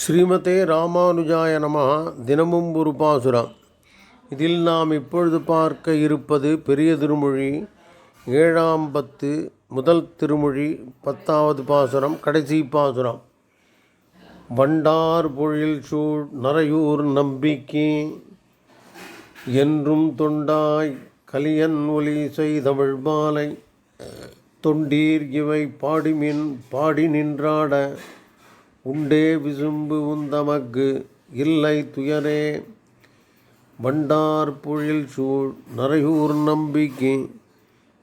ஸ்ரீமதே ராமானுஜாய நம தினமும் ஒரு பாசுரம். இதில் நாம் இப்பொழுது பார்க்க இருப்பது பெரிய திருமொழி ஏழாம் பத்து முதல் திருமொழி பத்தாவது பாசுரம் கடைசி பாசுரம். வண்டார் பொழில் சூழ் நரையூர் நம்பிக்கை என்றும் தொண்டாய் கலியன் ஒலி செய்தமிழ் மாலை தொண்டீர் இவை பாடிமின் பாடி நின்றாட உண்டே விசும்பு உந்தமக்கு இல்லை துயரே. வண்டார் பொழில் சூழ் நரையூர் நம்பிக்கை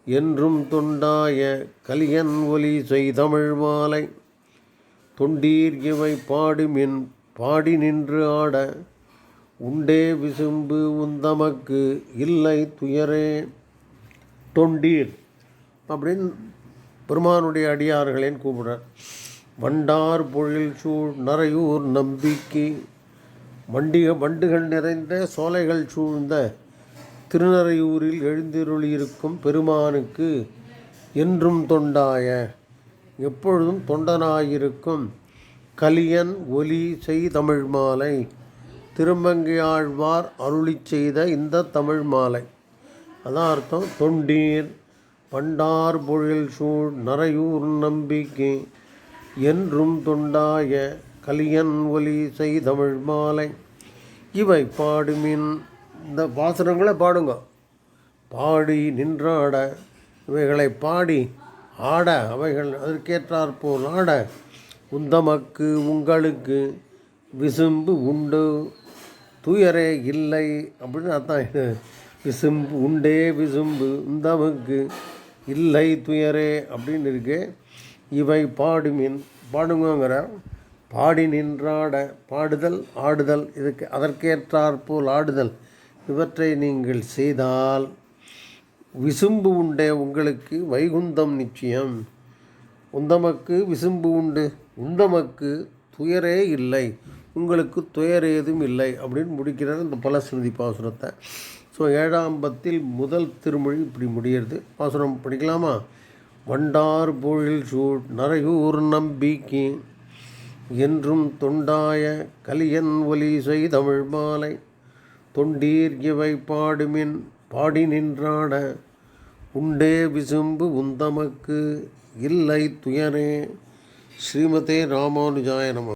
என்றும் தொண்டாய கலியன் ஒலி செய்தமிழ் மாலை. தொண்டீர் இவை பாடுமின் பாடி நின்று ஆட உண்டே விசும்பு உந்தமக்கு இல்லை துயரே. தொண்டீர் அப்படின்னு பெருமானுடைய அடியார்களேன்னு கூப்பிடுறார். வண்டார் பொழில் சூழ் நரையூர் நம்பிக்கை. வண்டிக வண்டுகள் நிறைந்த சோலைகள் சூழ்ந்த திருநறையூரில் எழுந்திருளியிருக்கும் பெருமானுக்கு என்றும் தொண்டாய. எப்பொழுதும் தொண்டனாயிருக்கும் கலியன் ஒலி செய் தமிழ் மாலை. திருமங்கையாழ்வார் அருளிச் செய்த இந்த தமிழ் மாலை. அதான் அர்த்தம் தொண்டீர் பண்டார் பொழில் சூழ் நரையூர் நம்பிக்கை. என்றும் தொண்டாய கலியன் ஒலி செய்தமிழ் மாலை. இவை பாடுமின் இந்த வாசனங்களை பாடுங்க. பாடி நின்றாட இவைகளை பாடி ஆட அவைகள் அதற்கேற்றாற்போல் ஆட உந்தமக்கு உங்களுக்கு விசும்பு உண்டு. துயரே இல்லை அப்படின்னு அர்த்தம் விசும்பு உண்டே விசும்பு உந்தமக்கு இல்லை துயரே அப்படின்னு இருக்குது இவை பாடுமின் பாடுங்கிற பாடி நின்றாட பாடுதல் ஆடுதல் இதுக்கு அதற்கேற்றாற்போல் ஆடுதல். இவற்றை நீங்கள் செய்தால் விசும்பு உண்டே உங்களுக்கு வைகுந்தம் நிச்சயம். உந்தமக்கு விசும்பு உண்டு உந்தமக்கு துயரே இல்லை. உங்களுக்கு துயர் ஏதும் இல்லை அப்படின்னு முடிக்கிறார் இந்த பலஸ்ருதி பாசுரத்தை. ஸோ ஏழாம் பத்தில் முதல் திருமொழி இப்படி முடிகிறது பாசுரம் படிக்கலாமா? வண்டார் பொழில் சூழ் நரையூர் நம்பிக்கை. என்றும் தொண்டாய கலியன் ஒலி செய்தமிழ் மாலை தொண்டீர் இவை பாடுமின் பாடி நின்றாட. உண்டே விசும்பு உந்தமக்கு இல்லை துயரே. ஸ்ரீமதே ராமானுஜாய நம.